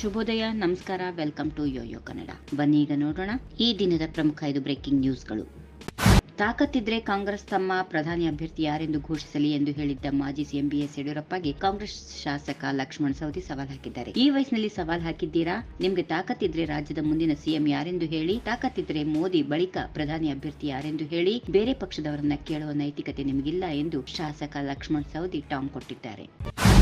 ಶುಭೋದಯ, ನಮಸ್ಕಾರ, welcome to Yoyo Kannada. ಬನ್ನಿ ಈಗ ನೋಡೋಣ ಈ ದಿನದ ಪ್ರಮುಖ ಐದು ಬ್ರೇಕಿಂಗ್ ನ್ಯೂಸ್ಗಳು. ತಾಕತ್ತಿದ್ರೆ ಕಾಂಗ್ರೆಸ್ ತಮ್ಮ ಪ್ರಧಾನಿ ಅಭ್ಯರ್ಥಿ ಯಾರೆಂದು ಘೋಷಿಸಲಿ ಎಂದು ಹೇಳಿದ್ದ ಮಾಜಿ ಸಿಎಂ ಬಿಎಸ್ ಯಡಿಯೂರಪ್ಪಗೆ ಕಾಂಗ್ರೆಸ್ ಶಾಸಕ ಲಕ್ಷ್ಮಣ್ ಸವದಿ ಸವಾಲ್ ಹಾಕಿದ್ದಾರೆ. ಈ ವಯಸ್ಸಿನಲ್ಲಿ ಸವಾಲ್ ಹಾಕಿದ್ದೀರಾ? ನಿಮ್ಗೆ ತಾಕತ್ತಿದ್ರೆ ರಾಜ್ಯದ ಮುಂದಿನ ಸಿಎಂ ಯಾರೆಂದು ಹೇಳಿ, ತಾಕತ್ತಿದ್ರೆ ಮೋದಿ ಬಳಿಕ ಪ್ರಧಾನಿ ಅಭ್ಯರ್ಥಿ ಯಾರೆಂದು ಹೇಳಿ, ಬೇರೆ ಪಕ್ಷದವರನ್ನ ಕೇಳುವ ನೈತಿಕತೆ ನಿಮಗಿಲ್ಲ ಎಂದು ಶಾಸಕ ಲಕ್ಷ್ಮಣ್ ಸವದಿ ಟಾಂಗ್ ಕೊಟ್ಟಿದ್ದಾರೆ.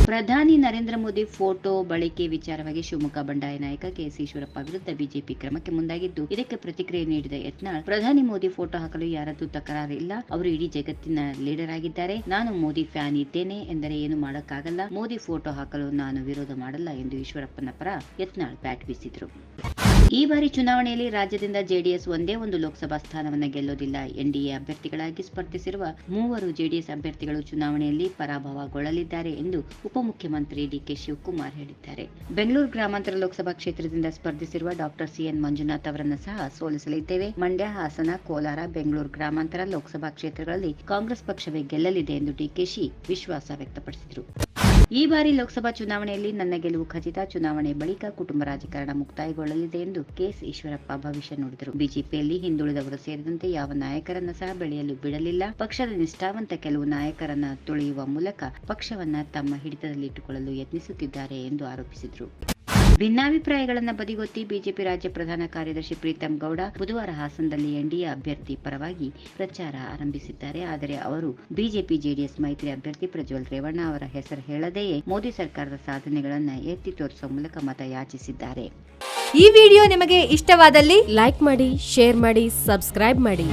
ಪ್ರಧಾನಿ ನರೇಂದ್ರ ಮೋದಿ ಫೋಟೋ ಬಳಕೆ ವಿಚಾರವಾಗಿ ಶಿವಮೊಗ್ಗ ಬಂಡಾಯ ನಾಯಕ ಕೆಎಸ್ ಈಶ್ವರಪ್ಪ ವಿರುದ್ಧ ಬಿಜೆಪಿ ಕ್ರಮಕ್ಕೆ ಮುಂದಾಗಿದ್ದು, ಇದಕ್ಕೆ ಪ್ರತಿಕ್ರಿಯೆ ನೀಡಿದ ಯತ್ನಾಳ್, ಪ್ರಧಾನಿ ಮೋದಿ ಫೋಟೋ ಹಾಕಲು ಯಾರದ್ದು ತಕರಾರಿಲ್ಲ. ಅವರು ಇಡೀ ಜಗತ್ತಿನ ಲೀಡರ್ ಆಗಿದ್ದಾರೆ. ನಾನು ಮೋದಿ ಫ್ಯಾನ್ ಇದ್ದೇನೆ ಎಂದರೆ ಏನು ಮಾಡೋಕ್ಕಾಗಲ್ಲ. ಮೋದಿ ಫೋಟೋ ಹಾಕಲು ನಾನು ವಿರೋಧ ಮಾಡಲ್ಲ ಎಂದು ಈಶ್ವರಪ್ಪನ ಪರ ಯತ್ನಾಳ್ ಬ್ಯಾಟ್ ಬೀಸಿದ್ರು. ಈ ಬಾರಿ ಚುನಾವಣೆಯಲ್ಲಿ ರಾಜ್ಯದಿಂದ ಜೆಡಿಎಸ್ ಒಂದೇ ಒಂದು ಲೋಕಸಭಾ ಸ್ಥಾನವನ್ನು ಗೆಲ್ಲೋದಿಲ್ಲ. ಎನ್ಡಿಎ ಅಭ್ಯರ್ಥಿಗಳಾಗಿ ಸ್ಪರ್ಧಿಸಿರುವ ಮೂವರು ಜೆಡಿಎಸ್ ಅಭ್ಯರ್ಥಿಗಳು ಚುನಾವಣೆಯಲ್ಲಿ ಪರಾಭವಗೊಳ್ಳಲಿದ್ದಾರೆ ಎಂದು ಉಪಮುಖ್ಯಮಂತ್ರಿ ಡಿಕೆ ಶಿವಕುಮಾರ್ ಹೇಳಿದ್ದಾರೆ. ಬೆಂಗಳೂರು ಗ್ರಾಮಾಂತರ ಲೋಕಸಭಾ ಕ್ಷೇತ್ರದಿಂದ ಸ್ಪರ್ಧಿಸಿರುವ ಡಾಕ್ಟರ್ ಸಿಎನ್ ಮಂಜುನಾಥ್ ಅವರನ್ನು ಸಹ ಸೋಲಿಸಲಿದ್ದೇವೆ. ಮಂಡ್ಯ, ಹಾಸನ, ಕೋಲಾರ, ಬೆಂಗಳೂರು ಗ್ರಾಮಾಂತರ ಲೋಕಸಭಾ ಕ್ಷೇತ್ರಗಳಲ್ಲಿ ಕಾಂಗ್ರೆಸ್ ಪಕ್ಷವೇ ಗೆಲ್ಲಲಿದೆ ಎಂದು ಡಿಕೆಶಿ ವಿಶ್ವಾಸ ವ್ಯಕ್ತಪಡಿಸಿದರು. ಈ ಬಾರಿ ಲೋಕಸಭಾ ಚುನಾವಣೆಯಲ್ಲಿ ನನ್ನ ಗೆಲುವು ಖಚಿತ. ಚುನಾವಣೆ ಬಳಿಕ ಕುಟುಂಬ ರಾಜಕಾರಣ ಮುಕ್ತಾಯಗೊಳ್ಳಲಿದೆ ಎಂದು ಕೆಎಸ್ ಈಶ್ವರಪ್ಪ ಭವಿಷ್ಯ ನುಡಿದರು. ಬಿಜೆಪಿಯಲ್ಲಿ ಹಿಂದುಳಿದವರು ಸೇರಿದಂತೆ ಯಾವ ನಾಯಕರನ್ನ ಸಹ ಬೆಳೆಯಲು ಬಿಡಲಿಲ್ಲ. ಪಕ್ಷದ ನಿಷ್ಠಾವಂತ ಕೆಲವು ನಾಯಕರನ್ನ ತುಳಿಯುವ ಮೂಲಕ ಪಕ್ಷವನ್ನ ತಮ್ಮ ಹಿಡಿತದಲ್ಲಿಟ್ಟುಕೊಳ್ಳಲು ಯತ್ನಿಸುತ್ತಿದ್ದಾರೆ ಎಂದು ಆರೋಪಿಸಿದರು. ಭಿನ್ನಾಭಿಪ್ರಾಯಗಳನ್ನು ಬದಿಗೊತ್ತಿ ಬಿಜೆಪಿ ರಾಜ್ಯ ಪ್ರಧಾನ ಕಾರ್ಯದರ್ಶಿ ಪ್ರೀತಂ ಗೌಡ ಬುಧವಾರ ಹಾಸನದಲ್ಲಿ ಎನ್ಡಿಎ ಅಭ್ಯರ್ಥಿ ಪರವಾಗಿ ಪ್ರಚಾರ ಆರಂಭಿಸಿದ್ದಾರೆ. ಆದರೆ ಅವರು ಬಿಜೆಪಿ ಜೆಡಿಎಸ್ ಮೈತ್ರಿ ಅಭ್ಯರ್ಥಿ ಪ್ರಜ್ವಲ್ ರೇವಣ್ಣ ಅವರ ಹೆಸರು ಹೇಳದೆಯೇ ಮೋದಿ ಸರ್ಕಾರದ ಸಾಧನೆಗಳನ್ನು ಎತ್ತಿ ತೋರಿಸುವ ಮೂಲಕ ಮತ ಯಾಚಿಸಿದ್ದಾರೆ. ಈ ವಿಡಿಯೋ ನಿಮಗೆ ಇಷ್ಟವಾದಲ್ಲಿ ಲೈಕ್ ಮಾಡಿ, ಶೇರ್ ಮಾಡಿ, ಸಬ್ಸ್ಕ್ರೈಬ್ ಮಾಡಿ.